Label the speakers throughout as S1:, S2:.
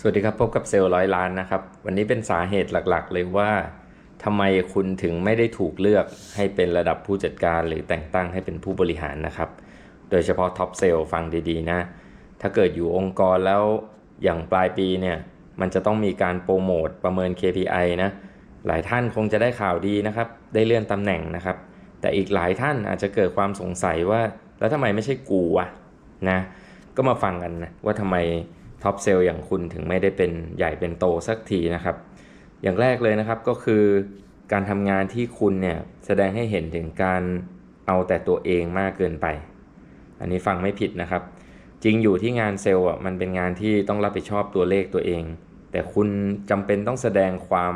S1: สวัสดีครับ พบกับเซลล์ร้อยล้านนะครับ วันนี้เป็นสาเหตุหลักๆ เลยว่าทำไมคุณถึงไม่ได้ถูกเลือกให้เป็นระดับผู้จัดการหรือแต่งตั้งให้เป็นผู้บริหารนะครับ โดยเฉพาะท็อปเซลล์ฟังดีๆ นะ ถ้าเกิดอยู่องค์กรแล้วอย่างปลายปีเนี่ย มันจะต้องมีการโปรโมทประเมิน KPI นะ หลายท่านคงจะได้ข่าวดีนะครับ ได้เลื่อนตำแหน่งนะครับ แต่อีกหลายท่านอาจจะเกิดความสงสัยว่า แล้วทำไมไม่ใช่กูวะนะ ก็มาฟังกันนะว่าทำไม ท็อปเซลล์อย่างคุณถึงไม่ได้เป็นใหญ่เป็นโตสักทีนะครับ อย่างแรกเลยนะครับก็คือการทำงานที่คุณเนี่ยแสดงให้เห็นถึงการเอาแต่ตัวเองมากเกินไป อันนี้ฟังไม่ผิดนะครับ จริงอยู่ที่งานเซลล์อะมันเป็นงานที่ต้องรับผิดชอบตัวเลขตัวเอง แต่คุณจำเป็นต้องแสดงความ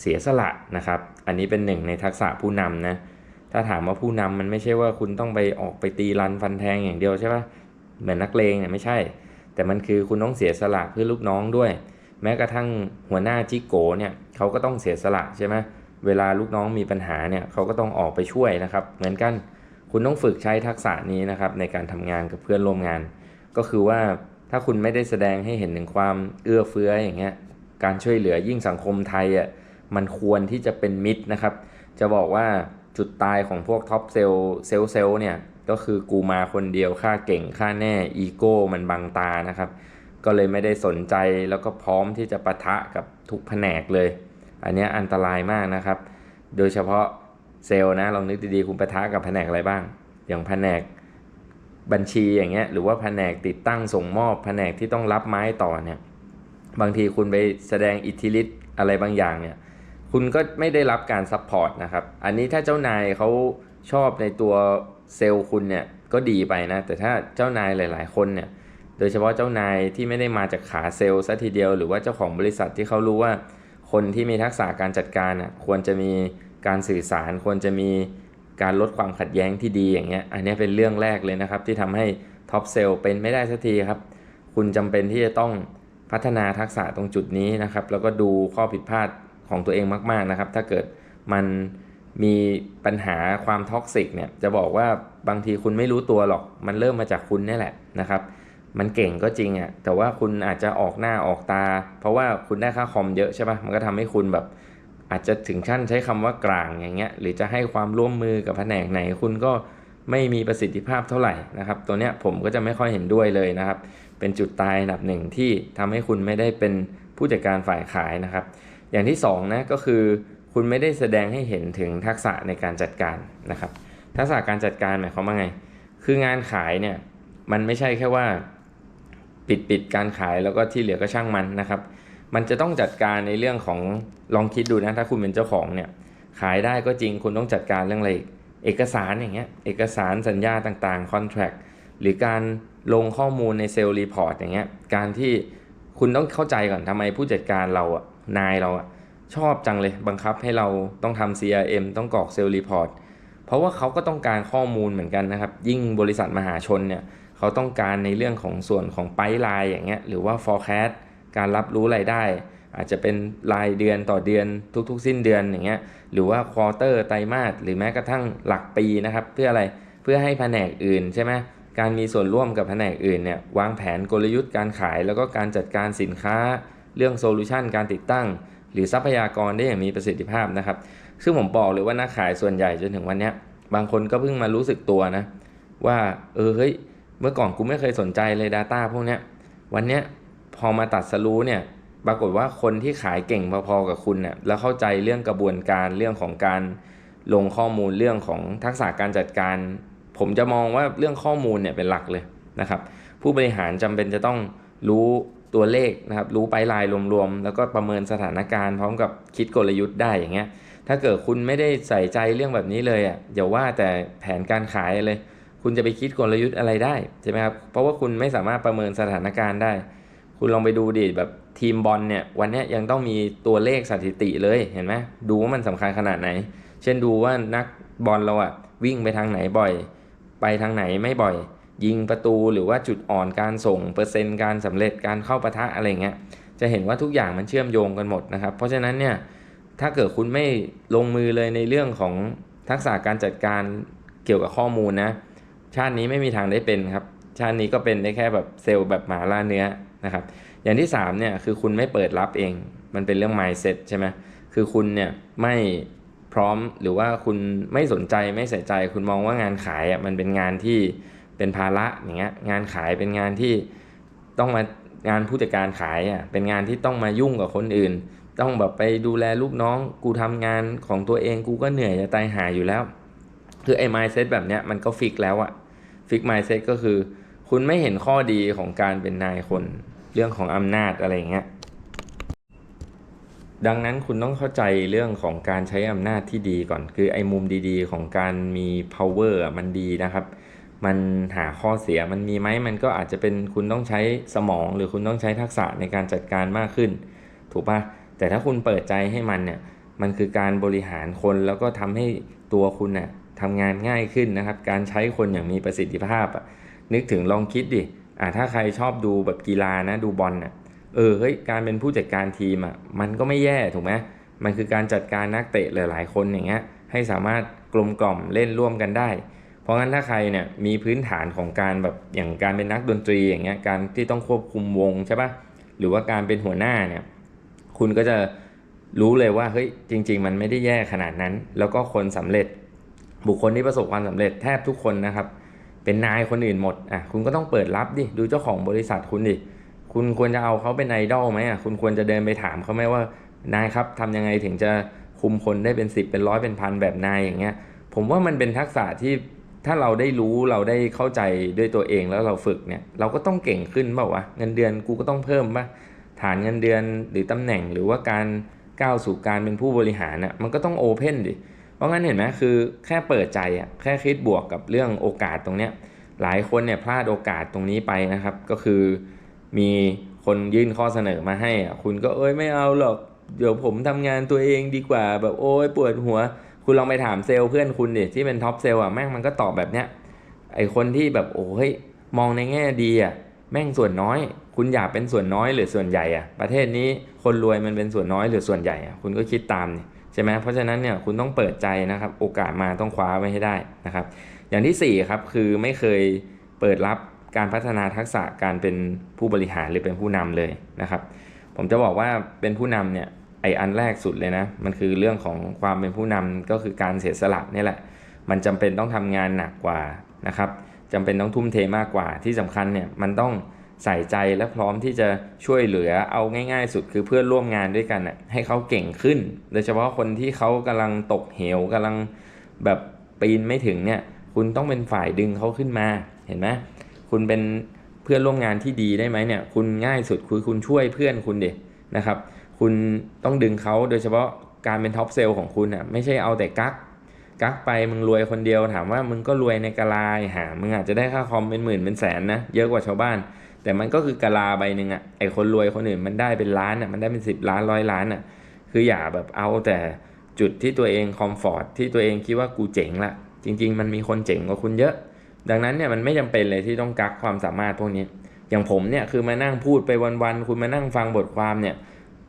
S1: เสียสละนะครับ อันนี้เป็นหนึ่งในทักษะผู้นำนะ ถ้าถามว่าผู้นำมันไม่ใช่ว่าคุณต้องไปออกไปตีรันฟันแทงอย่างเดียวใช่ปะเหมือนนักเลงเนี่ยไม่ใช่ แต่มันคือคุณต้องเสียสละเพื่อลูกน้องด้วย แม้กระทั่งหัวหน้าจิโกเนี่ยเขาก็ต้องเสียสละใช่ไหมเวลาลูกน้องมีปัญหาเนี่ยเขาก็ต้องออกไปช่วยนะครับ เหมือนกันคุณต้องฝึกใช้ทักษะนี้นะครับในการทำงานกับเพื่อนร่วมงาน ก็คือว่าถ้าคุณไม่ได้แสดงให้เห็นถึงความเอื้อเฟื้ออย่างเงี้ยการช่วยเหลือยิ่งสังคมไทยอะมันควรที่จะเป็นมิตรนะครับ จะบอกว่าจุดตายของพวกท็อปเซลเซลเซลเนี่ย ก็คือกูมาคนเดียวค่าเก่งค่าแน่อีโก้มันบังตานะครับ ก็เลยไม่ได้สนใจแล้วก็พร้อมที่จะปะทะกับทุกแผนกเลย อันนี้อันตรายมากนะครับ โดยเฉพาะเซลล์นะลองนึกดีๆคุณปะทะกับแผนกอะไรบ้าง อย่างแผนกบัญชีอย่างเงี้ยหรือว่าแผนกติดตั้งส่งมอบแผนกที่ต้องรับไม้ต่อเนี่ยบางทีคุณไปแสดงอิทธิฤทธิ์อะไรบางอย่างเนี่ยคุณก็ไม่ได้รับการซัพพอร์ตนะครับ อันนี้ถ้าเจ้านายเขาชอบในตัว เซลล์คุณเนี่ยก็ดีไปนะ แต่ถ้าเจ้านายหลาย ๆ คนเนี่ยโดยเฉพาะเจ้านายที่ไม่ได้มาจากขาเซลล์ซะทีเดียว หรือว่าเจ้าของบริษัทที่เขารู้ว่า คนที่มีทักษะการจัดการน่ะควรจะมีการสื่อสาร ควรจะมีการลดความขัดแย้งที่ดีอย่างเงี้ยอันนี้เป็นเรื่องแรกเลยนะครับ ที่ทำให้ท็อปเซลล์เป็นไม่ได้สักทีครับ คุณจำเป็นที่จะต้องพัฒนาทักษะตรงจุดนี้นะครับ แล้วก็ดูข้อผิดพลาดของตัวเองมาก ๆนะครับ ถ้าเกิดมัน มีปัญหาความท็อกซิกเนี่ยจะบอกว่าบางทีคุณไม่รู้ตัวหรอก มันเริ่มมาจากคุณนี่แหละนะครับ มันเก่งก็จริงอะ่ะแต่ว่าคุณอาจจะออกหน้าออกตา เพราะว่าคุณได้ค่าคอมเยอะใช่ปะ่ะมันก็ทำให้คุณแบบ อาจจะถึงขั้นใช้คำว่ากลางอย่างเงี้ย หรือจะให้ความร่วมมือกับแผนกไหน คุณก็ไม่มีประสิทธิภาพเท่าไหร่นะครับ ตัวเนี้ยผมก็จะไม่ค่อยเห็นด้วยเลยนะครับ เป็นจุดตายอันดับหนึ่งที่ทำให้คุณไม่ได้เป็นผู้จัดการฝ่ายขายนะครับ อย่างที่สองนะก็คือ คุณไม่ได้แสดงให้เห็นถึงทักษะในการจัดการนะครับ ทักษะการจัดการหมายความว่าไง คืองานขายเนี่ยมันไม่ใช่แค่ว่าปิดปิดการขายแล้วก็ที่เหลือก็ช่างมันนะครับ มันจะต้องจัดการในเรื่องของลองคิดดูนะถ้าคุณเป็นเจ้าของเนี่ยขายได้ก็จริงคุณต้องจัดการเรื่องอะไรเอกสารอย่างเงี้ยเอกสารสัญญาต่างๆ contract หรือการลงข้อมูลในเซลล์รีพอร์ตอย่างเงี้ยการที่คุณต้องเข้าใจก่อนทำไมผู้จัดการเราอะนายเราอะ ชอบจังเลยบังคับให้เราต้องทำ CRM ต้องกรอกเซลล์รีพอร์ตเพราะว่าเขาก็ต้องการข้อมูลเหมือนกันนะครับ ยิ่งบริษัทมหาชนเนี่ยเขาต้องการในเรื่องของส่วนของไ i ไลน์อย่างเงี้ยหรือว่า forecast การรับรู้รายได้ อาจจะเป็นรายเดือนต่อเดือนทุกๆ สิ้นเดือนอย่างเงี้ยหรือว่าควอเตอร์ไตรมาสหรือแม้กระทั่งหลักปีนะครับ เพื่ออะไรเพื่อให้แผนกอื่นใช่ไหมการมีส่วนร่วมกับแผนกอื่นเนี่ยวางแผนกลยุทธ์การขาย แล้วก็การจัดการสินค้า เรื่องโซลูชันการติดตั้ง หรือทรัพยากรได้อย่างมีประสิทธิภาพนะครับ ซึ่งผมบอกเลยว่านักขายส่วนใหญ่จนถึงวันนี้บางคนก็เพิ่งมารู้สึกตัวนะ ว่าเออเฮ้ยเมื่อก่อนกูไม่เคยสนใจเลย Data พวกเนี้ยวันเนี้ยพอมาตัดสรู้เนี่ยปรากฏว่าคนที่ขายเก่งพอๆกับคุณเนี่ยแล้วเข้าใจเรื่องกระบวนการเรื่องของการลงข้อมูลเรื่องของทักษะการจัดการ ผมจะมองว่าเรื่องข้อมูลเนี่ยเป็นหลักเลยนะครับ ผู้บริหารจำเป็นจะต้องรู้ ตัวเลขนะครับ รู้ไปลายรวมๆ แล้วก็ประเมินสถานการณ์พร้อมกับคิดกลยุทธ์ได้อย่างเงี้ย ถ้าเกิดคุณไม่ได้ใส่ใจเรื่องแบบนี้เลยอะอย่าว่าแต่แผนการขายเลย คุณจะไปคิดกลยุทธ์อะไรได้ใช่ไหมครับ เพราะว่าคุณไม่สามารถประเมินสถานการณ์ได้ คุณลองไปดูดิแบบทีมบอลเนี่ยวันนี้ยังต้องมีตัวเลขสถิติเลยเห็นไหมดูว่ามันสำคัญขนาดไหน เช่นดูว่านักบอลเราอะวิ่งไปทางไหนบ่อย ไปทางไหนไม่บ่อย ยิงประตูหรือว่าจุดอ่อนการส่งเปอร์เซ็นต์การสำเร็จการเข้าปะทะอะไรเงี้ยจะเห็นว่าทุกอย่างมันเชื่อมโยงกันหมดนะครับ เพราะฉะนั้นเนี่ยถ้าเกิดคุณไม่ลงมือเลยในเรื่องของทักษะการจัดการเกี่ยวกับข้อมูลนะ ชาตินี้ไม่มีทางได้เป็นครับ ชาตินี้ก็เป็นได้แค่แบบเซลล์แบบหมาล่าเนื้อนะครับ อย่างที่3เนี่ยคือคุณไม่เปิดรับเอง มันเป็นเรื่อง mindset ใช่ไหมคือคุณเนี่ยไม่พร้อมหรือว่าคุณไม่สนใจไม่ใส่ใจ คุณมองว่างานขายอะมันเป็นงานที่ เป็นภาระอย่างเงี้ยงานขายเป็นงานที่ต้องมางานผู้จัดการขายอะเป็นงานที่ต้องมายุ่งกับคนอื่น ต้องแบบไปดูแลลูกน้อง กูทำงานของตัวเองกูก็เหนื่อยจะตายหายอยู่แล้ว คือไอ้ mindset แบบเนี้ยมันก็ฟิกแล้วอะฟิก mindset ก็คือ คุณไม่เห็นข้อดีของการเป็นนายคนเรื่องของอำนาจอะไรเงี้ยดังนั้นคุณต้องเข้าใจเรื่องของการใช้อำนาจที่ดีก่อน คือไอ้มุมดีๆ ของการมี power มันดีนะครับ มันหาข้อเสียมันมีไหมมันก็อาจจะเป็นคุณต้องใช้สมอง หรือคุณต้องใช้ทักษะในการจัดการมากขึ้น ถูกปะแต่ถ้าคุณเปิดใจให้มันเนี่ยมันคือการบริหารคนแล้วก็ทำให้ตัวคุณน่ะทำงานง่ายขึ้นนะครับ การใช้คนอย่างมีประสิทธิภาพอะนึกถึงลองคิดดิอ่าถ้าใครชอบดูแบบกีฬานะดูบอลน่ะเออเฮ้ยการเป็นผู้จัดการทีมอะมันก็ไม่แย่ถูกไหมมันคือการจัดการนักเตะหลายๆคนอย่างเงี้ยให้สามารถกลมกล่อมเล่นร่วมกันได้ ราะงั้นถ้าใครเนี่ยมีพื้นฐานของการแบบอย่างการเป็นนักดนตรีอย่างเงี้ยการที่ต้องควบคุมวงใช่ปะหรือว่าการเป็นหัวหน้าเนี่ยคุณก็จะรู้เลยว่าเฮ้ยจริง ๆ มันไม่ได้แย่ขนาดนั้น แล้วก็คนสำเร็จ บุคคลที่ประสบความสำเร็จแทบทุกคนนะครับ เป็นนายคนอื่นหมดอะคุณก็ต้องเปิดรับดิดูเจ้าของบริษัทคุณดิคุณควรจะเอาเขาเป็นไอดอลไหมอะคุณควรจะเดินไปถามเขาไหมว่านายครับทำยังไงถึงจะคุมคนได้เป็นสิบเป็นร้อยเป็นพันแบบนายอย่างเงี้ย ผมว่ามันเป็นทักษะที่ ถ้าเราได้รู้เราได้เข้าใจด้วยตัวเองแล้วเราฝึกเนี่ย เราก็ต้องเก่งขึ้นเปล่าวะเงินเดือนกูก็ต้องเพิ่มป่ะฐานเงินเดือนหรือตำแหน่งหรือว่าการก้าวสู่การเป็นผู้บริหารน่ะมันก็ต้องโอเพนดิเพราะงั้นเห็นไหมคือแค่เปิดใจอะแค่คิดบวกกับเรื่องโอกาสตรงเนี้ยหลายคนเนี่ยพลาดโอกาสตรงนี้ไปนะครับ ก็คือมีคนยื่นข้อเสนอมาให้อะคุณก็เอ้ยไม่เอาหรอกเดี๋ยวผมทำงานตัวเองดีกว่าแบบโอ้ยปวดหัว คุณลองไปถามเซลล์เพื่อนคุณดิที่เป็นท็อปเซลล์อะแม่งมันก็ตอบแบบเนี้ยไอคนที่แบบโอ้ยมองในแง่ดีอะแม่งส่วนน้อย คุณอยากเป็นส่วนน้อยหรือส่วนใหญ่อะประเทศนี้คนรวยมันเป็นส่วนน้อยหรือส่วนใหญ่อะคุณก็คิดตามนี่ใช่ไหมเพราะฉะนั้นเนี่ยคุณต้องเปิดใจนะครับ โอกาสมาต้องคว้าไว้ให้ได้นะครับ อย่างที่4ครับคือไม่เคยเปิดรับการพัฒนาทักษะการเป็นผู้บริหารหรือเป็นผู้นำเลยนะครับ ผมจะบอกว่าเป็นผู้นำเนี่ย ไออันแรกสุดเลยนะ มันคือเรื่องของความเป็นผู้นำก็คือการเสียสละนี่แหละ มันจำเป็นต้องทำงานหนักกว่านะครับจำเป็นต้องทุ่มเทมากกว่าที่สำคัญเนี่ยมันต้องใส่ใจและพร้อมที่จะช่วยเหลือเอาง่าย ๆ สุดคือเพื่อนร่วมงานด้วยกันน่ะให้เขาเก่งขึ้น โดยเฉพาะคนที่เขากำลังตกเหวกำลังแบบปีนไม่ถึงเนี่ยคุณต้องเป็นฝ่ายดึงเขาขึ้นมาเห็นไหมคุณเป็นเพื่อนร่วมงานที่ดีได้ไหมเนี่ยคุณง่ายสุดคือคุณช่วยเพื่อนคุณเด็นะครับ คุณต้องดึงเขาโดยเฉพาะการเป็นท็อปเซลล์ของคุณอะไม่ใช่เอาแต่กักกักไปมึงรวยคนเดียวถามว่ามึงก็รวยในกะลาหา มึงอาจจะได้ค่าคอมเป็นหมื่นเป็นแสนนะเยอะกว่าชาวบ้าน แต่มันก็คือกะลาใบหนึ่งอะไอคนรวยคนอื่นมันได้เป็นล้านอะมันได้เป็นสิบล้านร้อยล้านอะคืออย่าแบบเอาแต่จุดที่ตัวเองคอมฟอร์ตที่ตัวเองคิดว่ากูเจ๋งละจริง ๆ มันมีคนเจ๋งกว่าคุณเยอะ ดังนั้นเนี่ยมันไม่จำเป็นเลยที่ต้องกักความสามารถพวกนี้ อย่างผมเนี่ยคือมานั่งพูดไปวันๆคุณมานั่งฟังบทความเนี่ย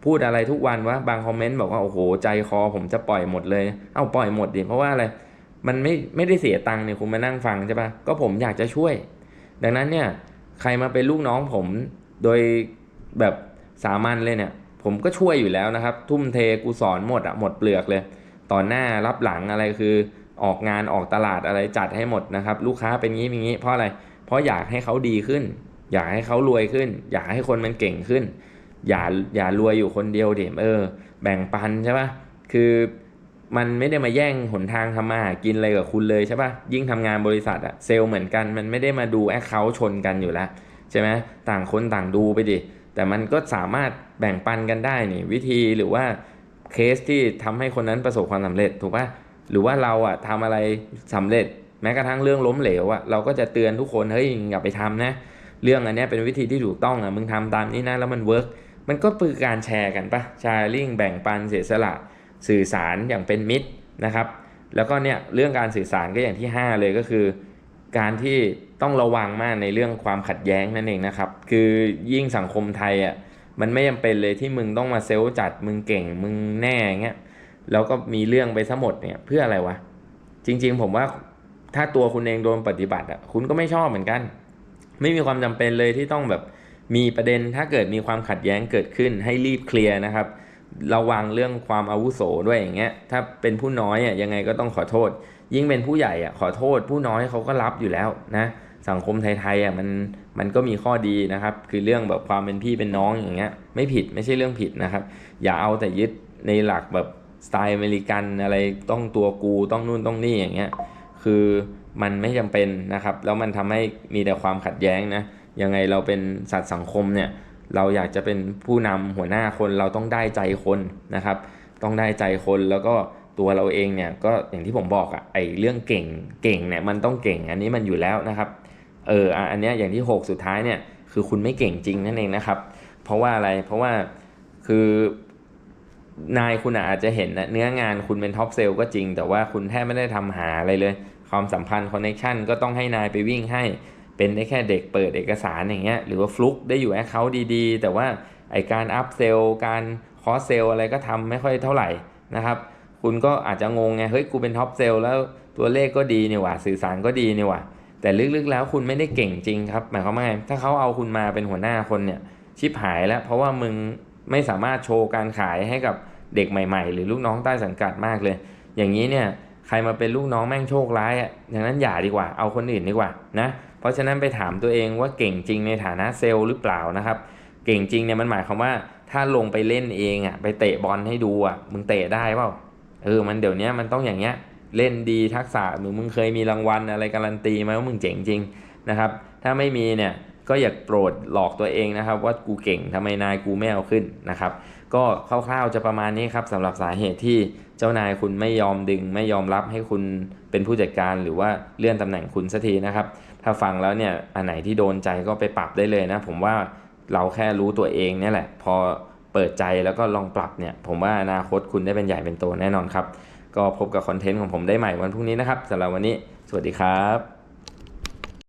S1: พูดอะไรทุกวันวะบางคอมเมนต์บอกว่าโอ้โหใจคอผมจะปล่อยหมดเลย เอ้าปล่อยหมดดิเพราะว่าอะไรมันไม่ไม่ได้เสียตังค์เนี่ยคุณมานั่งฟังใช่ปะก็ผมอยากจะช่วย ดังนั้นเนี่ยใครมาเป็นลูกน้องผมโดยแบบสามัญเลยเนี่ยผมก็ช่วยอยู่แล้วนะครับ ทุ่มเทกูสอนหมดอะหมดเปลือกเลยต่อหน้ารับหลังอะไรคือออกงานออกตลาดอะไรจัดให้หมดนะครับ ลูกค้าเป็นงี้เป็นงี้เพราะอะไร เพราะอยากให้เขาดีขึ้น อยากให้เขารวยขึ้น อยากให้คนมันเก่งขึ้น อย่าอย่ารวยอยู่คนเดียวเดี๋ยเออ แบ่งปันใช่ปะคือมันไม่ได้มาแย่งหนทางทำมาหากินอะไรกับคุณเลยใช่ปะยิ่งทำงานบริษัทอะเซลล์เหมือนกัน มันไม่ได้มาดูแอคเคาท์ชนกันอยู่แล้วใช่ไหมต่างคนต่างดูไปดิแต่มันก็สามารถแบ่งปันกันได้นี่ วิธีหรือว่าเคสที่ทำให้คนนั้นประสบความสำเร็จถูกปะหรือว่าเราอะทำอะไรสำเร็จ แม้กระทั่งเรื่องล้มเหลวอะเราก็จะเตือนทุกคนเฮ้ยอย่าไปทำนะ เรื่องอันนี้เป็นวิธีที่ถูกต้องอะมึงทำตามนี้นะแล้วมันเวิร์ก มันก็คือการแชร์กันปะแชร์ลิงแบ่งปันเสียสละสื่อสารอย่างเป็นมิตรนะครับ แล้วก็เนี่ยเรื่องการสื่อสารก็อย่างที่ 5 เลยก็คือ การที่ต้องระวังมากในเรื่องความขัดแย้งนั่นเองนะครับ คือยิ่งสังคมไทยอะมันไม่จำเป็นเลยที่มึงต้องมาเซลล์จัดมึงเก่งมึงแน่เงี้ยแล้วก็มีเรื่องไปทั้งหมดเนี่ยเพื่ออะไรวะ จริงๆผมว่าถ้าตัวคุณเองโดนปฏิบัติอะคุณก็ไม่ชอบเหมือนกัน ไม่มีความจำเป็นเลยที่ต้องแบบ มีประเด็นถ้าเกิดมีความขัดแย้งเกิดขึ้นให้รีบเคลียร์นะครับ ระวังเรื่องความอาวุโสด้วยอย่างเงี้ย ถ้าเป็นผู้น้อยอะยังไงก็ต้องขอโทษ ยิ่งเป็นผู้ใหญ่อะขอโทษ ผู้น้อยเขาก็รับอยู่แล้วนะ สังคมไทยๆอะมันมันก็มีข้อดีนะครับ คือเรื่องแบบความเป็นพี่เป็นน้องอย่างเงี้ย ไม่ผิดไม่ใช่เรื่องผิดนะครับ อย่าเอาแต่ยึดในหลักแบบสไตล์อเมริกันอะไรต้องตัวกูต้องนู่นต้องนี่อย่างเงี้ย คือมันไม่จำเป็นนะครับ แล้วมันทำให้มีแต่ความขัดแย้งนะ ยังไงเราเป็นสัตว์สังคมเนี่ยเราอยากจะเป็นผู้นำหัวหน้าคนเราต้องได้ใจคนนะครับ ต้องได้ใจคนแล้วก็ตัวเราเองเนี่ยก็อย่างที่ผมบอกอะไอเรื่องเก่งเก่งเนี่ยมันต้องเก่งอันนี้มันอยู่แล้วนะครับเอออันนี้อย่างที่ 6 สุดท้ายเนี่ยคือคุณไม่เก่งจริงนั่นเองนะครับ เพราะว่าอะไรเพราะว่าคือนายคุณอาจจะเห็นนะเนื้องานคุณเป็นท็อปเซลล์ก็จริง แต่ว่าคุณแทบไม่ได้ทำหาอะไรเลย ความสัมพันธ์คอนเนคชันก็ต้องให้นายไปวิ่งให้ เป็นได้แค่เด็กเปิดเอกสารอย่างเงี้ยหรือว่าฟลุกได้อยู่แอคเคาท์ดีๆ แต่ว่าไอการอัพเซลการคอสเซลอะไรก็ทำไม่ค่อยเท่าไหร่นะครับ คุณก็อาจจะงงไงเฮ้ยกูเป็นท็อปเซลแล้วตัวเลขก็ดีเนี่ยว่ะสื่อสารก็ดีเนี่ยว่ะแต่ลึกๆแล้วคุณไม่ได้เก่งจริงครับหมายความว่าไงถ้าเขาเอาคุณมาเป็นหัวหน้าคนเนี่ยชิบหายแล้ว เพราะว่ามึงไม่สามารถโชว์การขายให้กับเด็กใหม่ ๆ หรือลูกน้องใต้สังกัดมากเลย อย่างนี้เนี่ย ใครมาเป็นลูกน้องแม่งโชคร้ายอะอย่างนั้นอย่าดีกว่า เอาคนอื่นดีกว่านะ เพราะฉะนั้นไปถามตัวเองว่าเก่งจริงในฐานะเซลล์หรือเปล่านะครับ เก่งจริงเนี่ยมันหมายความว่าถ้าลงไปเล่นเองอะไปเตะบอลให้ดูอะมึงเตะได้เปล่าเออมันเดี๋ยวนี้มันต้องอย่างเงี้ยเล่นดีทักษะหรือมึงเคยมีรางวัลอะไรการันตีไหมว่ามึงเจ๋งจริงนะครับ ถ้าไม่มีเนี่ยก็อย่าโปรดหลอกตัวเองนะครับ ว่ากูเก่งทำไมนายกูไม่เอาขึ้นนะครับ ก็คร่าวๆจะประมาณนี้ครับสำหรับสาเหตุที่เจ้านายคุณไม่ยอมดึง ไม่ยอมรับให้คุณเป็นผู้จัดการหรือว่าเลื่อนตำแหน่งคุณสักทีนะครับ ถ้าฟังแล้วเนี่ยอันไหนที่โดนใจก็ไปปรับได้เลยนะ ผมว่าเราแค่รู้ตัวเองเนี่ยแหละ พอเปิดใจแล้วก็ลองปรับเนี่ย ผมว่าอนาคตคุณได้เป็นใหญ่เป็นโตแน่นอนครับ ก็พบกับคอนเทนต์ของผมได้ใหม่วันพรุ่งนี้นะครับสำหรับวันนี้ สวัสดีครับ